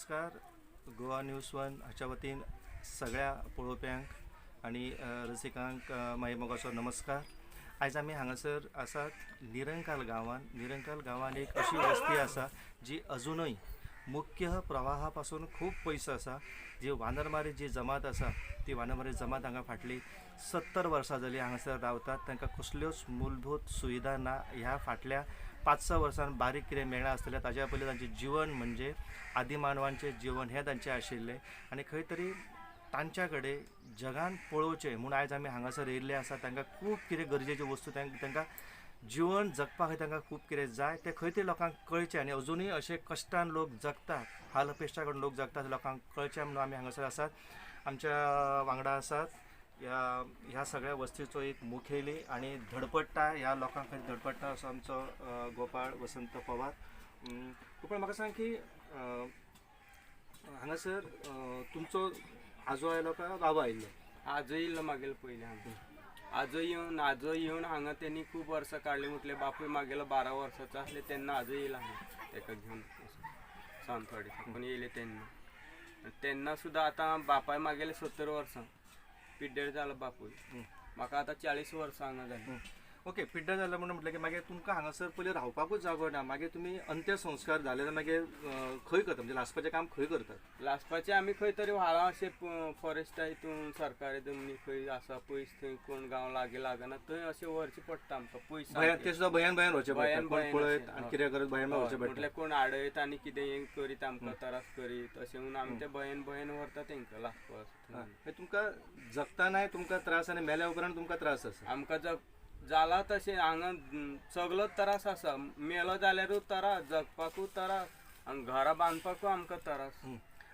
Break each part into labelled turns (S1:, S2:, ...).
S1: नमस्कार. Goa news one हाच्या वतीन सगळ्या पळोवप्यांक आनी रसिकांक अ, मागीर मोगाचो नमस्कार. आयज आमी हांगासर आसात निरंकाल गांवान. निरंकाल गांवान एक अशी वस्ती आसा जी अजुनूय मुख्य प्रवाहा पासून खूब पयस आसा. जी वानरमारी जी जमात आसा ती वानरमारी जमात हांगा फाटली सत्तर वर्सां जालीं हांगासर रावतात. तांकां कसल्योच मूलभूत सुविधा ना ह्या फाटल्या. पांच स वर्सान बारीक कितें मेळना आसतलें ताज्या पयलीं तांचें जिवन म्हणजे आदिमानवांचें जिवन हें तांचें आशिल्लें आनी खंय तरी तांच्या कडेन जगान पळोवचें म्हूण आयज आमी हांगासर येयल्ले आसा. तांकां खूब कितें गरजेच्यो वस्तू तांकां तांकां जिवन जगपाक तांकां खूब कितें जाय. तें खंय तरी लोकांक कळचें आनी अजुनूय अशे कश्टान लोक जगतात. हाल अपेश्टा करून लोक जगतात लोकांक कळचें म्हणून आमी हांगासर आसात. आमच्या वांगडा आसात. ह्या ह्या सगळ्या वस्तीचो एक मुखेली आणि धडपडटा ह्या लोकां खातीर धडपडटा असो आमचो गोपाळ वसंत पवार. अम, गोपाळ म्हाका सांग की हांगासर तुमचो आजो आयलो काय बाबा आयिल्लो?
S2: आजो येयल्लो मागेलो पयलीं हांगा आजो येवन आजो येवन हांगा त्यांनी खूब वर्सां काडली म्हटलें बापूय मागेलो बारा वर्साचो आसले तेन्ना आजो येयला हांगा तेका घेवन सावंतवाडी पण येयले तेन्ना तेन्ना सुद्दां आतां बापाय मागेले सत्तर वर्सां पिड्डेर जालो बापूय म्हाका आतां चाळीस वर्सां जाली
S1: ओके पिड्ड्यार जालें म्हणून म्हटलें की मागीर तुमकां हांगासर पयलीं रावपाकूच जागो ना मागीर तुमी अंत्यसंस्कार जाले जाल्यार मागीर खंय करता? म्हणजे लासपाचें काम खंय करतात
S2: लासपाचें आमी खंय तरी व्हाळां अशें फॉरेस्टा हितून सरकारी जमनी खंय आसा पयस थंय कोण गांव लागीं लागना थंय अशें व्हरचें पडटा आमकां पयस
S1: ते सुद्दां भयान भयान वचचें पडटा
S2: भयान-
S1: कोण पळयत आनी. कितें करत भयान वचचें पडटा
S2: म्हटल्यार कोण आडयत आनी कितें हें करीत आमकां त्रास करीत अशें म्हणून आमी ते भयन भयन व्हरता तेंकां.
S1: मागीर तुमकां जगतानाय तुमकां त्रास आनी मेल्या उपरांत तुमकां त्रास आसा
S2: आमकां जग जाला तशें हांगा सगलो त्रास आसा मेलो जाल्यारूय त्रास जगपाकूय त्रास आनी घरां बांदपाकूय आमकां त्रास.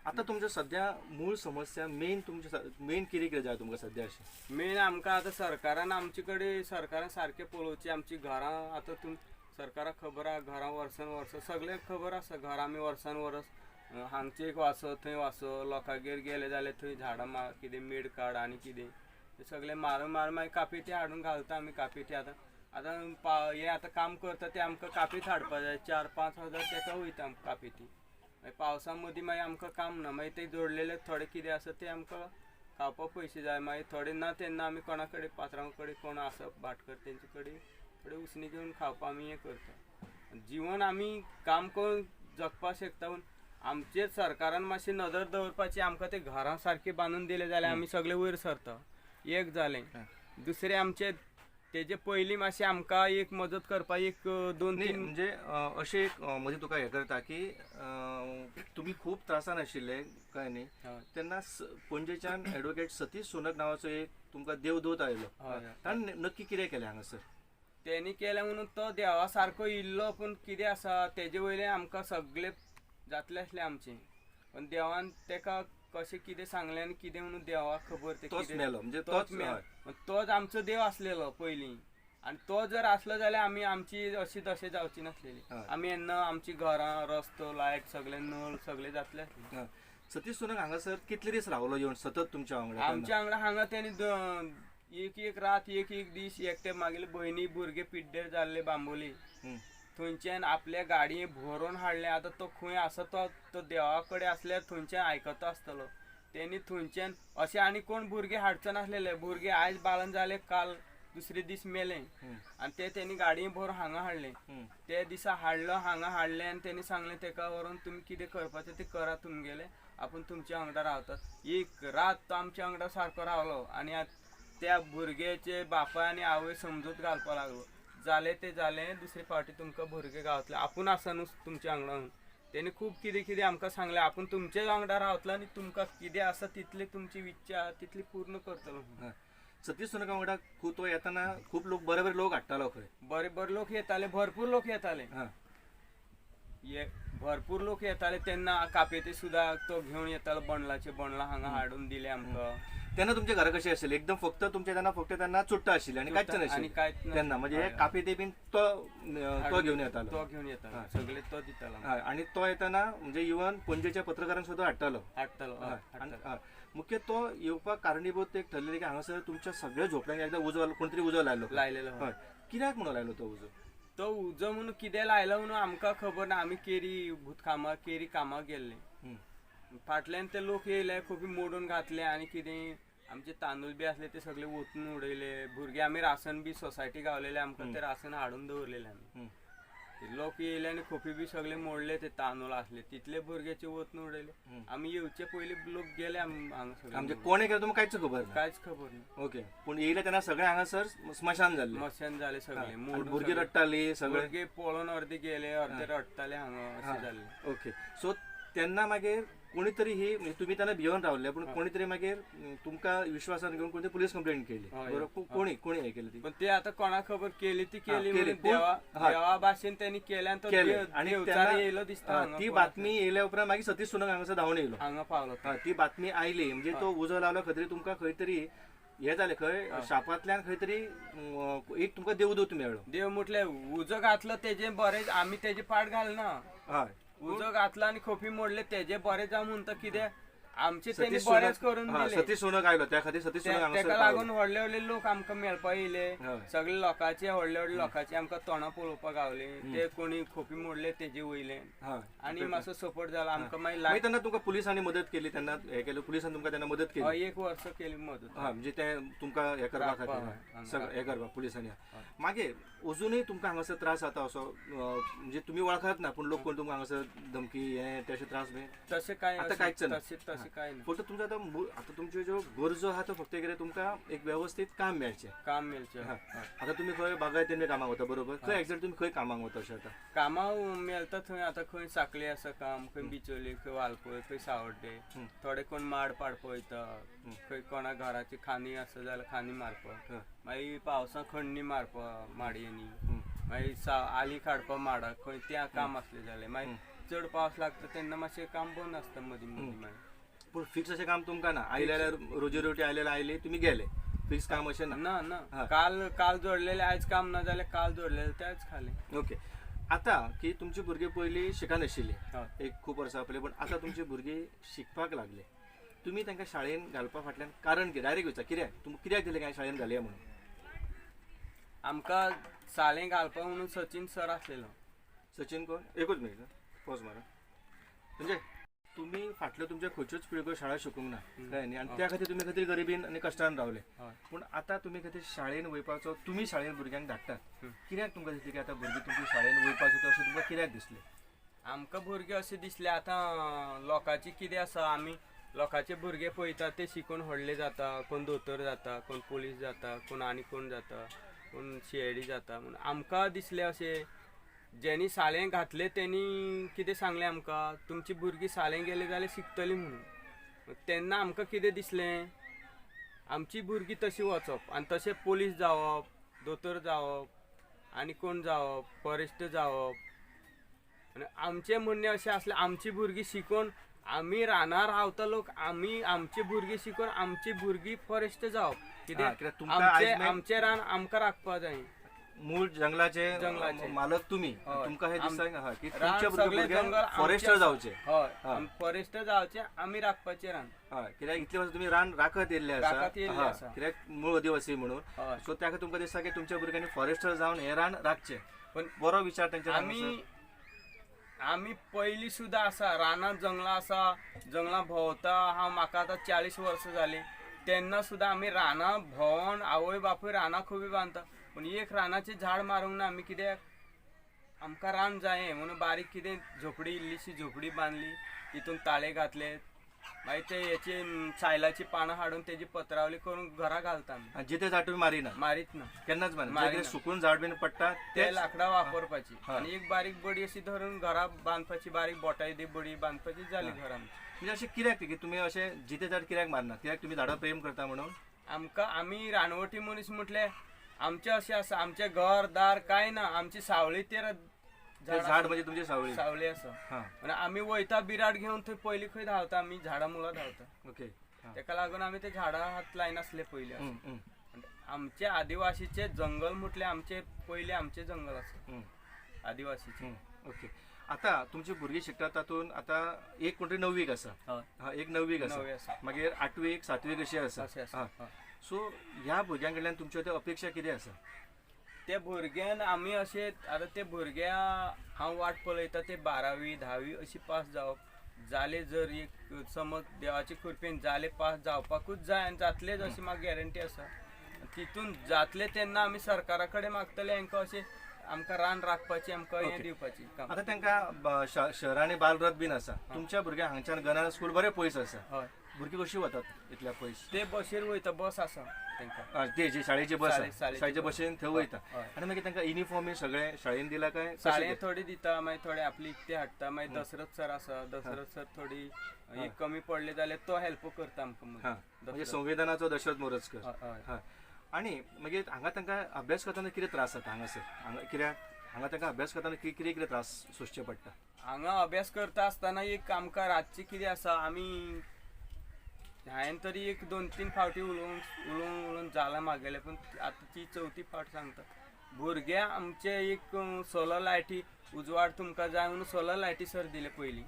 S1: आतां तुमचें सद्या मूळ समस्या मेन तुमचे मेन कितें कितें जाय तुमकां सद्या अशें.
S2: मेन आमकां आतां सरकारान आमचे कडेन सरकारान सारकें पळोवचें आमची घरां आतां तुम सरकाराक खबर आहा घरां वर्सान वर्स सगळ्यांक खबर आसा घरां आमी वर्सान वर्स हांगचे एक वासो थंय वासो लोकांगेर गेले जाल्यार थंय झाडां मा कितें मेड काड आनी कितें तें सगळें मारून मारून मागीर कापिटी हाडून घालता आमी कापिटी आतां. आतां पा हें आतां काम करता तें आमकां कापीत हाडपा जाय चार पांच हजार तेका वयता आमकां कापिटी मागीर पावसा मदीं मागीर आमकां काम ना मागीर ते जोडलेले थोडे कितें आसा ते आमकां खावपाक पयशे जाय मागीर थोडे ना तेन्ना आमी कोणा कडेन पात्रांव कडेन कोण आसा भाटकर तेंचे कडेन थोडे उसणी घेवन खावपा आमी हें करता. जीवन आमी काम करून जगपाक शकता पूण आमचेर सरकारान मातशी नदर दवरपाची आमकां ते घरां सारके बांदून दिले जाल्यार आमी सगळे वयर सरता. एक जालें दुसरें आमचे तेजे पयलीं मातशें आमकां एक मदत करपाक एक अं, दोन
S1: न्ही
S2: तीन
S1: म्हणजे अ, अशें एक अ, म्हणजे तुका हें करता की अ, तुमी खूब त्रासान आशिल्ले काय न्ही.
S2: हय.
S1: तेन्ना स- पणजेच्यान एडवोकेट सतीश सोनक नांवाचो एक तुमकां देवदूत आयलो
S2: हय, हय.
S1: ताणें नक्की कितें केलें हांगासर?
S2: तेणी केलें म्हणून तो देवा सारको इल्लो पूण कितें आसा तेजे वयलें आमकां सगळें जातलें आसलें आमचें. पण देवान तेका कशें कितें सांगलें आनी कितें म्हणून देवाक खबर ते
S1: तोच
S2: कितें-
S1: मेलो, म्हणजे
S2: तोच
S1: तोच-
S2: मेलो
S1: हय.
S2: पण तोच आमचो देव आसलेलो पयलीं आनी तो जर आसलो जाल्यार आमी आमची अशी तशें जावची नासलेली
S1: हय.
S2: आमी येन्ना आमची घरां रस्तो लायट सगळे नळ सगळे जातले आसले
S1: हय. सतीश सोनक हांगासर कितले दीस रावलो येवन सतत तुमच्या वांगडा
S2: आमच्या वांगडा हांगा द- एक एक रात एक एक दीस एकटे मागीर भयणी भुरगे पिड्डेर जाल्ले बांबोली
S1: हं.
S2: थंयच्यान आपल्या गाडये भरून हाडले आतां तो खंय आसा तो तो देवा कडेन आसल्यार थंयच्यान आयकता आसतलो तेणी थंयच्यान अशें आनी कोण भुरगे हाडचे नासलेले भुरगे आयज बाळन जाले काल दुसरे दीस मेले. आनी ते तेणी गाडये भरून हांगा हाडले. ते दिसा हाडलो हांगा हाडले आनी तेणी सांगलें तेका व्हरून तुमी कितें करपाचें तें करा तुमगेले आपूण तुमच्या वांगडा रावतात. एक रात तो आमच्या वांगडा सारको रावलो आनी आत- त्या भुरग्याचे बापाय आनी आवय समजूत घालपा लागलो. जालें तें जालें दुसरे फावटी तुमकां भुरगे गावतले. आपूण आसा न्हू तुमच्या वांगडा तेणी खूब कितें कितें आमकां सांगलें. आपूण तुमच्या वांगडा रावतलो आनी तुमकां कितें आसा तितली तुमची इच्छा तितली पूर्ण करतलो.
S1: सतीश सोनका वांगडा तो येताना खूब लोक बरे बरे लोक हाडटालो खंय
S2: बरे बरे लोक येताले भरपूर लोक येताले.
S1: हं.
S2: ये भरपूर लोक येताले. तेन्ना कापेते सुद्दां तो घेवन येतालो बंडलाचे बंडला हांगा हाडून दिले आमकां.
S1: तेन्ना तुमचे घरा कशें आशिल्ले एकदम फक्त तुमचे तेन्ना फक्त तेन्ना चुट्टा आशिल्ले आनी कांयच
S2: चुट्टां आनी
S1: नाशिल्ले
S2: कांयच ना.
S1: तेन्ना म्हणजे हे कापे ते बीन तो तो घेवन येतालो
S2: तो घेवन येतालो. सगळे तो दितालो
S1: आणि तो येताना म्हणजे इवन पणजेच्या पत्रकारांक सुद्दां हाडटालो
S2: हाडटालो हय,
S1: हय, आनी-
S2: हाडटालो.
S1: हय. मुख्य तो येवपाक कारणीभूत एक ठरलेले की हांगासर तुमच्या सगळ्या झोपड्यांक एकदा उजो कोण तरी उजो लायलो
S2: लायलेलो हय.
S1: हय कित्याक म्हणून लायलो तो उजो
S2: तो उजो म्हणून कितें लायलो म्हणून आमकां खबर ना आमी केरी भूत कामाक केरी कामाक गेल्ले. फाटल्यान ते लोक येयले खूब मोडून घातले आणि कितें आमचे तांदूळ बी असले ते सगळे ओतून उडयले भुरगे आमी राशन बी सोसायटी गावलेले आमकां ते राशन हाडून दवरलेले आमी
S1: हं.
S2: ते लोक येयले आणि खोपी बी सगळे मोडले ते तांदूळ असले. तितले भुरग्याचे ओतून उडयले आमी येवचे पयलीं लोक गेले आम- हांगा सगळे मोडून.
S1: कोणे केलं तुमकां कांयच खबर ना
S2: कांयच खबर ना
S1: ओके. पूण येयले तेन्ना सगळे हांगासर स्मशान जाल्ले
S2: मशान जाले सगळे. मोडून
S1: भुरगीं
S2: सगळे.
S1: रडटाली सगळे.
S2: भुरगे पळोवन अर्दे गेले अर्दे रडटाले हांगा अशें जाल्ले
S1: ओके. सो तेन्ना मागीर कोणी तरी ही म्हणजे तुम्ही त्यांना भिवून रावले पण कोणीतरी मागीर तुमका विश्वासान घेऊन कोणती पोलीस कंप्लेंट केली. बरोबर? कोणी कोणी हे केली ती.
S2: पण ते आता कोणा खबर केली ती केली
S1: केली.
S2: देवा. देवा भाशेन त्यांनी केल्या आणि
S1: केले. त्यांना-
S2: येयलो दिसता
S1: ती. बातमी येयल्या उपरांत मागीर सतीश सुनक हांगासर धांवन येयलो
S2: हांगा पावलो तो.
S1: बातमी आयली. म्हणजे तो उजो लावलो खंय तरी तुमकां खंय तरी हे जालें खंय शापांतल्यान खंय तरी एक तुमकां देवदूत मेळ्ळो
S2: देव म्हटले उजो घातलं तेजे बरे आम्ही तेजे पाड घालना.
S1: हय
S2: उजो घातला आणि खोपी मोडले तेजे बरे जा म्हणतं कितें आमचे त्यांनी
S1: सतीश
S2: बरेच
S1: सुनक
S2: करून
S1: हा,
S2: दिले.
S1: सतीश सुनक आयलो त्या खातीर सतीश सुनक हांगासर
S2: तेका
S1: पावलो.
S2: लागून व्हडले व्हडले लोक आमकां मेळपा येयले
S1: हय.
S2: सगळे लोकांचे व्हडले व्हडले लोकांचे आमकां तोंडां पळोवपाक गावले. ते कोणी खोपी मोडले तेजे वयले. आणि मातसो सपोर्ट जाला आमकां मागीर
S1: मागीर
S2: लाग
S1: तेन्ना तुमकां पुलिसांनी मदत केली तेन्ना हे केलं पुलिसांनी तुमकां तेन्ना मदत केली?
S2: हय, एक वर्स केली मदत.
S1: हा म्हणजे ते तुमकां हे करपा
S2: राखपा,
S1: खातीर
S2: हय,
S1: हय. सगळं हे करपा पुलिसांनी. मागीर अजुनूय तुमकां हांगासर त्रास जाता असो अं, म्हणजे तुमी वळखत ना पूण लोक कोण तुमकां हांगासर धमकी हे तशे त्रास बी?
S2: तशें काय
S1: आता कांयच ना.
S2: तशें तशें काय
S1: फक्त तुमचो आतां मू- आतां तुमच्यो ज्यो गरजो आहा तो फक्त कितें तुमकां एक व्यवस्थीत काम मेळचें
S2: काम मेळचें
S1: हा. आता तुम्ही खंय बागायतीन कामाक वता बरोबर? खंय एक्झॅक्ट तुम्ही खंय कामाक वता अशें आता?
S2: कामां मेळटा थंय आतां खंय साकळे आसा काम खंय बिचोली खंय वालपय खंय सावड्डे. थोडे कोण माड पाडपा वयता खंय कोणा घराची खानी आसा जाल्यार खानी मारपा
S1: हा.
S2: मागीर पावसा खण्णी मारपा माडयेनी.
S1: हं.
S2: मागीर सा आली काडपा माडाक खंय त्या काम आसलें जाल्यार मागीर चड पावस लागता तेन्ना मातशें काम बंद आसता मदीं मदीं मागीर
S1: पूण फिक्स अशें काम तुमकां ना. आयले जाल्यार रोजी रोटी आयले जाल्यार आयली तुमी गेले. फिक्स काम अशें ना.
S2: ना ना. काल काल जोडलेले आयज काम ना जाल्यार काल जोडलेले तेच खाले.
S1: ओके. आता की तुमची भुरगीं पयलीं शिकनाशिल्ली
S2: हय.
S1: एक खूब वर्सां पयलीं पूण आतां तुमची भुरगीं शिकपाक लागले. तुमी तांकां शाळेन घालपा फाटल्यान कारण कितें? डायरेक्ट विचार कित्याक? तुमकां कित्याक दिलें काय शाळेन घालया म्हणून?
S2: आमकां सालें घालपा म्हणून सचिन सर आसलेलो.
S1: सचिन कोण? एकूच मिनिट पॉज मारा. म्हणजे तुम्ही फाटल्यो तुमच्या खंयच्योच पिळग्यो शाळा शिकूंक ना कळ्ळें न्ही. आनी त्या खातीर तुमी खातीर गरिबीन आनी कश्टान रावले.
S2: हय.
S1: पूण आतां तुमी खातीर शाळेन वयपाचो तुमी शाळेन भुरग्यांक धाडटात. कित्याक तुमकां दिसलें की आतां भुरगीं तुमची शाळेन वयपाचो तो अशें तुमकां कित्याक दिसलें?
S2: आमकां भुरगे अशें दिसले. आतां लोकांचे कितें आसा? आमी लोकांचे भुरगे पळयता ते शिकून व्हडले जाता. कोण दोतोर जाता कोण पुलीस जाता कोण आनी कोण जाता कोण सीआयडी जाता. म्हणून आमकां दिसलें अशें जेणी सालें घातलें तेणी कितें सांगलें आमकां? तुमची भुरगीं सालें गेले जाल्यार शिकतलीं म्हणून. तेन्ना आमकां कितें दिसलें? आमची भुरगीं तशी वचप आनी तशें पुलीस जावप दोतोर जावप आनी कोण जावप? फॉरेस्ट जावप. आनी आमचें म्हणणें अशें आसलें आमची भुरगीं शिकून आमी रानार रावता लोक आमी आमची भुरगीं शिकून आमची भुरगीं फॉरेस्ट जावप. कित्याक
S1: तुमकां
S2: आमचे आमचें रान आमकां राखपा जाय
S1: मूळ जंगलाचे
S2: जंगलाचे.
S1: मालक तुमी
S2: हय.
S1: तुमकां हे दिसता की?
S2: रान
S1: तुमच्या
S2: सगळें
S1: भुरग्यांक
S2: जंगल आमचें
S1: फॉरेस्टर
S2: आसा.
S1: जावचे.
S2: हय. फॉरेस्ट जावचें आमी राखपाचें रान.
S1: कित्याक इतले वर्स तुमी रान राखत आसा
S2: राखत येयल्ले आसा.
S1: कित्याक मूळ आदिवासी म्हणून.
S2: हय.
S1: सो त्या खातीर तुमकां दिसता की तुमच्या भुरग्यांनी फॉरेस्टर जावन हे रान राखचे.
S2: पण
S1: बरो विचार तेंचे
S2: आमी आमी पयलीं सुद्दां आसा रानांत जंगलां आसा जंगलां भोंवता हांव म्हाका आतां चाळीस वर्सां जालीं तेन्ना सुद्दां आमी रानां भोंवून आवय बापूय रानां खोबी बांदता पूण एक रानाचें झाड मारूंक ना आमी कित्याक आमकां रान जायें म्हणून बारीक कितें झोपडी इल्लीशी झोपडी बांदली तितून ताळे घातले. मागीर ते हेची सायलाची पानां हाडून तेजी पत्रावली करून घरा घालता आमी
S1: जिथे झाड तुम्ही मारिना?
S2: मारीत ना.
S1: केन्नाच मारिना. सुकून झाड बीन पडटा
S2: ते लाकडां वापरपाची. आणि एक बारीक बडी अशी धरून घरा बांदपाची बारीक बोटाय दी बडी बांदपाची जाली घर
S1: म्हणजे अशें कित्याक की तुमी अशें जिथे झाड कित्याक मारना कित्याक तुमी झाडां प्रेम करता म्हणून?
S2: आमकां आमी रानवटी मनीस म्हटले आमचे अशें आसा आमचे घर दार काय ना आमची सावळी तेर
S1: ते झाड म्हणजे तुमची सावळी.
S2: सावळी
S1: हा.
S2: आणि आमी वयता बिराड घेवन थंय पयलीं खंय धांवता आमी झाडां मुळां धांवता.
S1: ओके. हा.
S2: तेका लागून आमी ते झाडां हात लायन आसले पयलीं
S1: हम्म, हम्म,
S2: आणि आमचे आदिवासीचे जंगल म्हटले आमचे पयले आमचे जंगल आसा
S1: हम्म,
S2: आदिवासीचे.
S1: हम्म. ओके. आता तुमची भुरगीं शिकतात तातूंत आतां एक कोण तरी णव्वीक आसा
S2: हय.
S1: हा एक णव्वीक
S2: नवे
S1: आसा
S2: आसा
S1: मागीर आठवीक सातवीक अशी आसा
S2: अशें आसा
S1: हा. सो ह्या भुरग्यां कडल्यान तुमच्यो त्यो अपेक्षा कितें आसा
S2: ते भुरग्यान आमी अशे आतां ते भुरग्या हांव वाट पळयता ते बारावी धावी अशी पास जावप जाले जर एक समज देवाची कृपेन जाले पास जावपाकूच जाय आनी जातलेच अशी म्हाका गॅरंटी आसा तितून जातले तेन्ना आमी सरकारा कडेन मागतले हांकां अशें आमकां रान राखपाची आमकां हें. दिवपाची
S1: आता तांकां शहरांनी बालरथ बीन आसा तुमच्या भुरग्यांक हांगच्यान गनान स्कूल बरें पयस आसा
S2: हय.
S1: भुरगीं कशी वतात इतल्या पयस
S2: ते बसीर वयता बस आसा तांकां
S1: आ, ते जी शाळेची बस
S2: शाळे-
S1: आसा
S2: शाळेची बस.
S1: बसीन थंय वयता
S2: हय.
S1: आनी मागीर तांकां युनिफॉर्म सगळे शाळेन दिला काय? कशें
S2: शाळें
S1: ते?
S2: थोडी दिता मागीर थोडे आपली इकते हाडटा. मागीर दसरथ सर आसा दसरथ सर थोडी एक कमी पडले जाल्यार तो हेल्प करता आमकां
S1: हा. म्हणजे
S2: दसरथ.
S1: संविधानाचो दशरथ मोरजकर.
S2: हय, हय.
S1: हय आनी मागीर हांगा तांकां अभ्यास करतना कितें त्रास जाता हांगासर? हांगा कित्याक हांगा तांकां अभ्यास करतना कि- कितें कितें त्रास सोंसचे पडटा?
S2: हांगा अभ्यास करता आसतना एक आमकां रातची कितें आसा आमी हांवें तरी एक दोन तीन फावटी उलवून उलवून उलोवन जाला म्हागेलें पूण आता ती चवथी फावट सांगता. भुरगे आमचे एक सोलर लायटी उजवाड तुमकां जाय म्हणून सोलर लायटी सर दिले पयलीं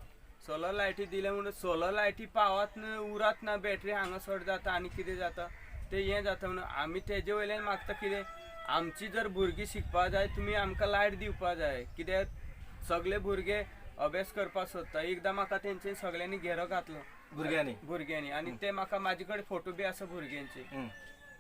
S2: सोलर लायटी दिले म्हणून सोलर लायटी पावत ना उरत ना बॅटरी हांगासर जाता आनी कितें जाता? तें हें जाता म्हणून आमी तेजे वयल्यान मागता कितें? आमची जर भुरगीं शिकपा जाय तुमी आमकां लायट दिवपा जाय. कित्याक सगळे भुरगे अभ्यास करपाक सोदता एकदां म्हाका तेंचे सगळ्यांनी घेरो घातलो.
S1: भुरग्यांनी?
S2: भुरग्यांनी. आनी ते म्हाका म्हाजे कडेन फोटो बी आसा भुरग्यांचे.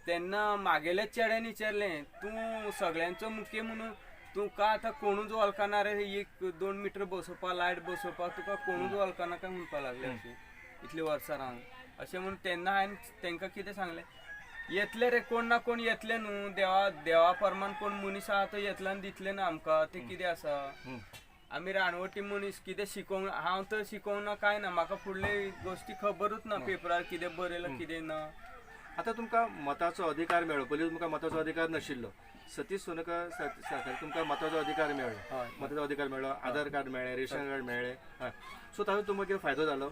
S2: तेन्ना म्हागेल्या चेड्यान विचारलें तूं सगळ्यांचो मुख्य म्हणून तुका आतां कोणूच वळखना रे एक दोन मिटर बसोवपा लायट बसोवपाक तुका कोणूच वळखना काय म्हणपा लागले अशें इतलीं वर्सां रावन अशें म्हूण तेन्ना हांवें तेंकां कितें सांगलें येतले रे कोण ना कोण येतले न्हू देवा देवा प्रमाण कोण मनीस आहा तो येतलो आनी दितले ना आमकां. ते कितें आसा. आमी रानवटी मनीस कितें शिकोवंक हांव तर शिकोवंक ना कांय ना म्हाका फुडले गोश्टी खबरूच ना पेपरार कितें बरयलां कितें ना.
S1: आतां तुमकां मताचो अधिकार मेळ्ळो पयलीं तुमकां मताचो अधिकार नाशिल्लो. सतीश सोनकर सरकार तुमकां मताचो अधिकार मेळ्ळो मताचो अधिकार मेळ्ळो आधार कार्ड मेळ्ळें रेशन कार्ड मेळ्ळें हय. सो तातूंत तुमकां कितें फायदो जालो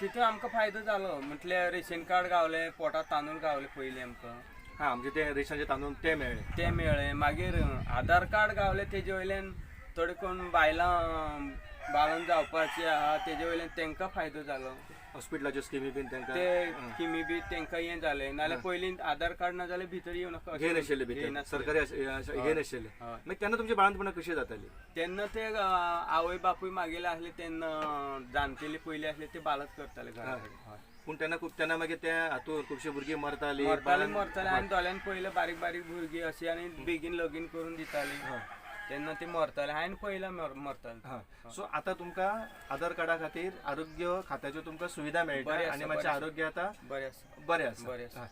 S2: तितून आमकां फायदो जालो म्हटल्यार रेशन कार्ड गावले पोटात तांदूळ गावले पयलीं आमकां.
S1: हा म्हणजे ते रेशनाचे तांदूळ ते मेळ्ळे
S2: ते मेळ्ळे मागीर आधार कार्ड गावले तेजे वयल्यान थोडे कोण बायलां बाळन जावपाची आहा तेजे वयल्यान तांकां फायदो जालो
S1: हॉस्पिटलाच्यो स्किमी बीन तांकां
S2: ते किमी बी तांकां हें जालें नाल्यार पयलीं आधार कार्ड ना जाल्यार भितर येवं नाका
S1: घे नाशिल्ले भितर. सरकारी घे नाशिल्ले
S2: हय.
S1: मागीर तेन्ना तुमची बाळंतपणां कशी जाताली?
S2: तेन्ना ते आवय बापूय मागेले आसले तेन्ना जाणटेली पयलीं आसले ते बालच करताले घरा कडेन.
S1: पूण तेन्ना खूब तेन्ना मागीर ते हातूंत खुबशीं भुरगीं मरतालीं
S2: मरताले मरताले आनी दोळ्यान पयले बारीक बारीक भुरगीं अशी आनी बेगीन लगीन करून दिताली. तेन्ना ते मरताले हांवें पयला मर- मरताले.
S1: सो आतां तुमकां आधार कार्डा खातीर आरोग्य खात्याच्यो तुमकां सुविधा मेळटा
S2: बरें आसा,
S1: आनी
S2: बरें
S1: मातशें
S2: आसा.
S1: आरोग्य आतां
S2: बरें आसा.
S1: बरें आसा.
S2: बरें आसा.
S1: हय.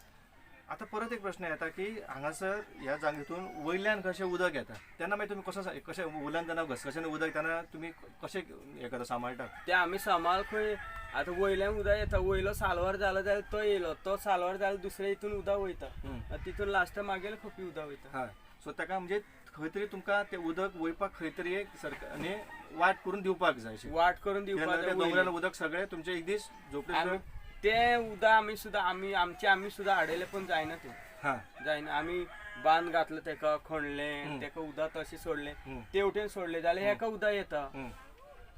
S1: आतां परत एक प्रश्न येता की हांगासर ह्या जागेतून वयल्यान कशें उदक येता? तेन्ना मागीर तुमी कसो सा- कशें उलन तेन्ना घसघशेन उदक येताना तुमी कशें हें करता सांबाळटात
S2: ते आमी सांबाळ खंय. आतां वयल्यान उदक येता वयलो सालवार जालो जाल्यार तो येयलो. तो सालवार जाल्यार दुसऱ्या हितून उदक वयता. तितून लास्ट मागेले खोपी उदक वयता.
S1: हय सो ताका म्हणजे खंय तरी तुमकां तें उदक वयपाक खंय तरी एक सरकारने वाट करून दिवपाक जाय अशी.
S2: वाट करून दिवपाक
S1: दोंगरान. उदक सगळें तुमचे एक दीस झोपडे
S2: आमी ते उदक आमी सुद्दां आमी आमचे आमी सुद्दां हाडयले पण जायना ते.
S1: हा.
S2: जायना. आमी बांद घातलो तेका खणलें तेका उदक तशें सोडलें
S1: हम्म.
S2: तेवटेन सोडलें जाल्यार हेका उदक येता?
S1: हम्म.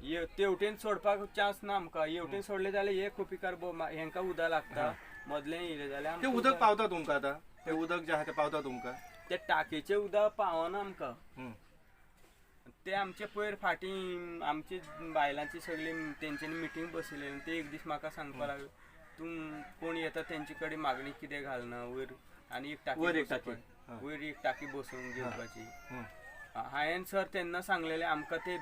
S2: ये- तेवटेन सोडपाक चान्स ना आमकां. हेवटेन सोडलें जाल्यार हे खोपीकार बो मा- हेंका उदक लागता. मदलें येयलें जाल्यार
S1: तें
S2: आमकां
S1: उदक पावता तुमकां आतां? तें उदक जें आहा तें पावता तुमकां?
S2: ते टाकयेचें उदक पावना आमकां
S1: हम्म.
S2: ते आमचे पयर फाटीं आमची बायलांची सगळी तेंच्यांनी मिटींग बसयलेली ते एक दीस म्हाका सांगपा लागले तूं कोण येता तेंचे कडेन मागणी कितें घालना वयर आनी एक टाकी
S1: वयर एक
S2: बसोवपाची.
S1: टाकी. हा.
S2: वयर एक टाकी बसोवन घेवपाची
S1: हम्म.
S2: हांवें सर तेन्ना सांगलेलें आमकां ते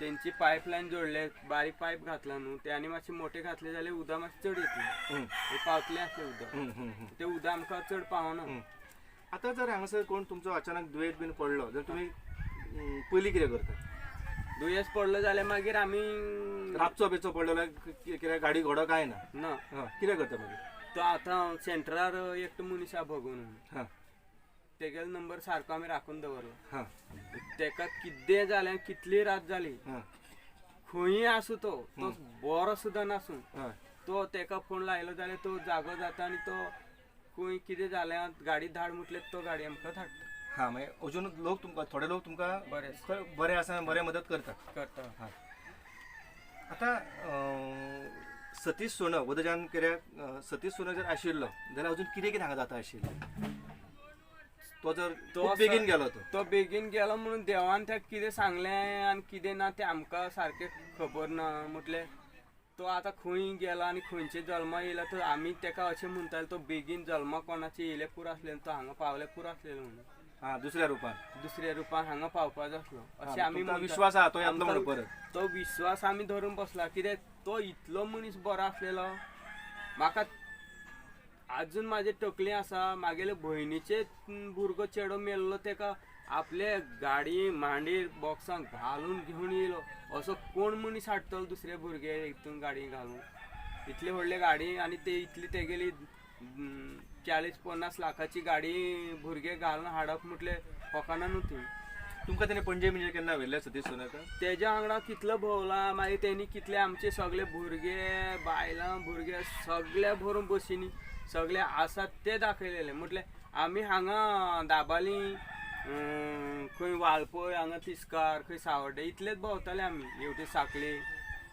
S2: तेंची पायपलायन जोडले बारीक पायप घातला न्हू ते आनी मातशे मोठे घातले जाल्यार उदक मातशें चड येतलें
S1: हम्म.
S2: हे पावतलें आसलें उदक
S1: हम्म, हम्म, हम्म.
S2: ते उदक आमकां चड पावना.
S1: आतां जर हांगासर कोण तुमचो अचानक दुयेंत बीन पडलो जाल्यार तुमी हम्म, पयलीं कितें करता?
S2: दुयेंस पडलो जाल्यार मागीर आमी
S1: रातचो बेचो पडलो जाल्यार कि- कितें गाडी घोडो काय ना?
S2: ना.
S1: हा, कितें करता मागीर
S2: तो आतां सेंटरार एकटो मनीस आहा भगून
S1: हा.
S2: तेगेलो नंबर सारको आमी राखून दवरलो.
S1: हा.
S2: तेका कितें जालें कितली रात जाली
S1: हा.
S2: खंयी आसूं तो तो बरो सुद्दां नासूं
S1: हय
S2: तो तेका फोन लायलो जाल्यार तो जागो जाता आनी तो खंय कितें जालें गाडी धाड म्हटल्यार तो गाडी आमकां धाडटा
S1: हा मागीर अजून लोक तुमकां थोडे लोक तुमकां
S2: बरें.
S1: बरे आसा बरे मदत करतात.
S2: करता
S1: हा. आतां सतीश सोनं वदजान कित्याक अं, सतीश सोनं जर आशिल्लो जाल्यार अजून कितें कितें हांगा जाता आशिल्लें? तो जर
S2: तो
S1: बेगीन गेलो तो.
S2: तो बेगीन गेलो म्हणून देवान त्या कितें सांगलें आनी कितें ना तें आमकां सारकें खबर ना म्हटलें तो आतां खंय गेला आनी खंयचे जल्मा येयला तर आमी तेका अशें म्हणटाले तो बेगीन जल्मा कोणाचे येयले पुरो आसलेलो तो हांगा पावले पुरो आसलेलो म्हणून.
S1: हा दुसऱ्या रूपान
S2: दुसऱ्या रुपान हांगा पावपाचो आसलो अशें आमी
S1: तुमकां
S2: म्हणटा.
S1: विश्वास आहा तो येतलो म्हणून परत.
S2: तो विश्वास आमी धरून बसला कित्याक तो इतलो मनीस बरो आसलेलो म्हाका अजून म्हाजे तकले आसा म्हागेले भयणीचे भुरगो चेडो मेल्लो तेका आपले गाडये मांडीर बॉक्सांक घालून घेवन येयलो असो कोण मनीस हाडटलो दुसरे भुरगे हितून गाडये घालून? इतले व्हडले गाडी आनी ते इतली तेगेली चाळीस पन्नास लाखाची गाडी भुरगे घालून हाडप म्हटले फकाना न्हू ती
S1: तुमकां तेणे पणजे म्हणजे केन्ना व्हेल्ले सतीश सोनाका
S2: तेज्या वांगडा कितलो भोवला मागीर तेणी कितले आमचे सगळे भुरगे बायलां भुरगे सगळे भरून बसीनी सगळे आसात ते दाखयलेले म्हटले आमी हांगा दाबाली खंय वाळपय हांगा तिस्कार खंय सावड्डे इतलेच भोंवताले आमी हेवटे साकळे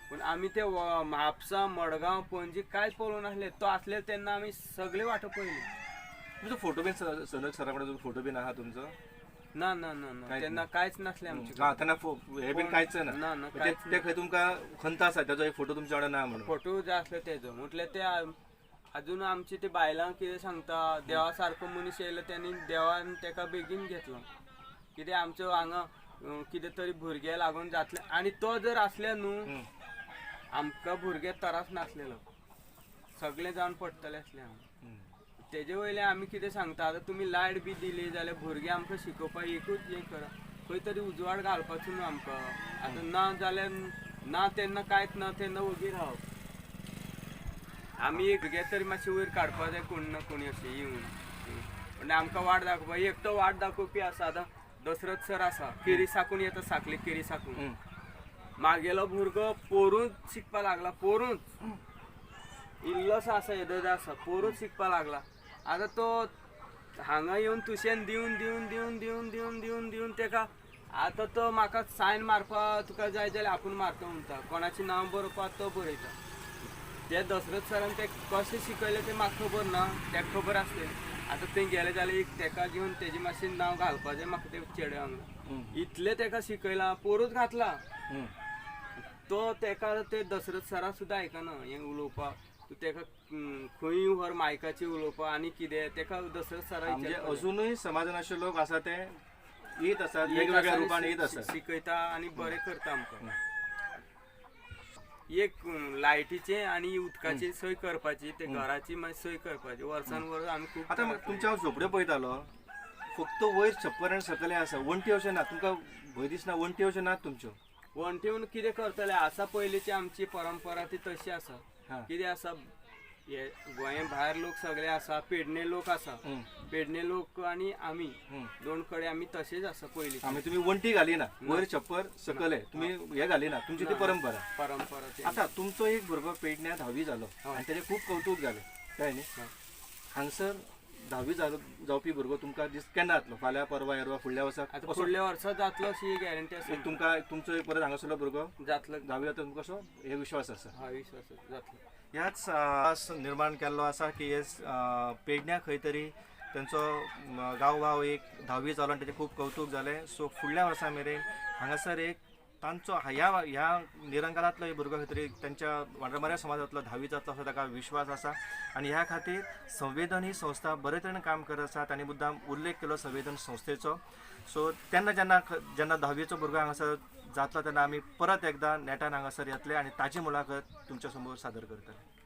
S2: पूण आमी ते म्हापसा मडगांव पणजी कांयच पळोवन नासले. तो आसले तेन्ना आमी सगळे वाटो पयली
S1: तुमचो फोटो बीन स- सनक सरा कडेन फोटो बीन आहा तुमचो?
S2: ना ना ना ना. तेन्ना कांयच नासले आमचे
S1: तेन्ना हे बीन कांयच ना
S2: ना, ना,
S1: ते खंय तुमकां खंत आसा तेजो एक फोटो तुमच्या कडेन ना म्हणून.
S2: फोटो जे असले तेजो म्हटल्यार ते अजून आमची ते बायलां कितें सांगता देवा सारको मनीस येयलो त्यांनी देवान तेका बेगीन घेतलो. कितें आमचो हांगा कितें तरी भुरगे लागून जातले. आनी तो जर आसले न्हू. आमकां भुरगे त्रास नासलेलो. सगळे जावन पडटले आसले हांगा. तेजे वयले आमी कितें सांगता आतां तुमी लायट बी दिली जाल्यार भुरगे आमकां शिकोवपाक एकूच हें करा. खंय तरी उजवाड घालपाचो न्हू आमकां. आतां ना जाल्यार ना तेन्ना कांयच ना तेन्ना ओगी रावप आमी एक भुरगे तरी मातशें वयर काडपा जाय कोण ना कोणी अशें येवन म्हणजे आमकां वाट दाखोवपा एकटो वाट दाखोवपी आसा आतां दसरथ सर आसा केरी साकून येता साकली केरी साकून.
S1: हम्म.
S2: मागेलो भुरगो पोरूंच शिकपा लागला पोरूंच इल्लोसो आसा येदो आसा पोरूंच शिकपा लागला. आतां तो हांगा येवन तुशेन दिवन दिवन दिवन दिवन दिवन दिवन दिवन तेका आतां तो म्हाका सायन मारपा तुका जाय जाल्यार आपूण मारता म्हणटा कोणाचें नांव बरोवपा तो बरयता. ते दसरथ सरान ते कशें शिकयलें तें म्हाका खबर ना तेका खबर आसलें आतां थंय गेले जाल्यार एक तेका घेवन तेजें मातशें नांव घालपाचें म्हाका ते चेडे वांगडा. इतलें तेका शिकयलां पोरूच घातला. तो तेका ते दसरथ सरा सुद्दां आयकना हें उलोवपाक तूं तेका खंय व्हर मायकाचेर उलोवपाक आनी कितें तेका दसरथ सरा
S1: म्हणजे. अजूनय समाजान अशे लोक आसा ते येत आसात वेगवेगळ्या रुपान येत आसात
S2: शिकयता आनी बरें करता आमकां एक लायटीचे आनी उदकाची सोय करपाची ते घराची मातशी सोय करपाची. वर्सान वर्स आमी खूब
S1: आता. तुमच्या हांव झोपड्यो पळयतालो फक्त वयर छप्पर आनी सकले आसा वण्टी अशें ना तुमकां भंय दिसना वण्टी अश्यो नात तुमच्यो
S2: वणटीवन कितें करतले? आसा पयलींची आमची परंपरा ती तशी आसा. कितें आसा हे गोंया भायर लोक सगळे आसा पेडणे लोक आसा. पेडणे लोक आनी आमी
S1: हम्म.
S2: दोन कडेन आमी तशेंच आसा पयलीं
S1: आमी तुमी वण्टी घालिना. वयर छप्पर सकले तुमी हे. घालिना. तुमची ती परंपरा.
S2: परंपरा ती.
S1: आता तुमचो एक भुरगो पेडण्या धावी जालो
S2: हय.
S1: आनी तेजें खूब कौतूक जालें कळ्ळें न्ही?
S2: हय.
S1: हांगसर धावी जालो जावपी भुरगो तुमकां दिस केन्ना जातलो? फाल्यां परवा एरवा फुडल्या वर्साक
S2: आतां फुडल्या वर्सा जातलो अशी गॅरंटी आसा
S1: एक तुमकां तुमचो एक परत हांगासरलो भुरगो
S2: जातलो.
S1: धावी जाता तुमकां कसो? हे विश्वास आसा.
S2: हा विश्वास जातलो.
S1: ह्याच निर्माण केल्लो आसा की हे पेडण्या खंय तरी तेंचो म, गांवभाव एक धावी जालो आनी तेजें खूब कौतूक जालें सो फुडल्या वर्सा मेरेन हांगासर एक तांचो ह्या ह्या निरंकालांतलो एक भुरगो खंय तरी तांच्या वांड्रमाऱ्या समाजांतलो धावी जातलो असो ताका विश्वास आसा. आनी ह्या खातीर संवेदन ही संस्था बरे तरेन काम करत आसा. तांणी मुद्दाम उल्लेख केलो संवेदन संस्थेचो. सो तेन्ना जेन्ना जेन्ना धावीचो भुरगो हांगासर जातलो तेन्ना आमी परत एकदां नेटान हांगासर येतले आनी ताजी मुलाखत तुमच्यासमोर सादर करतले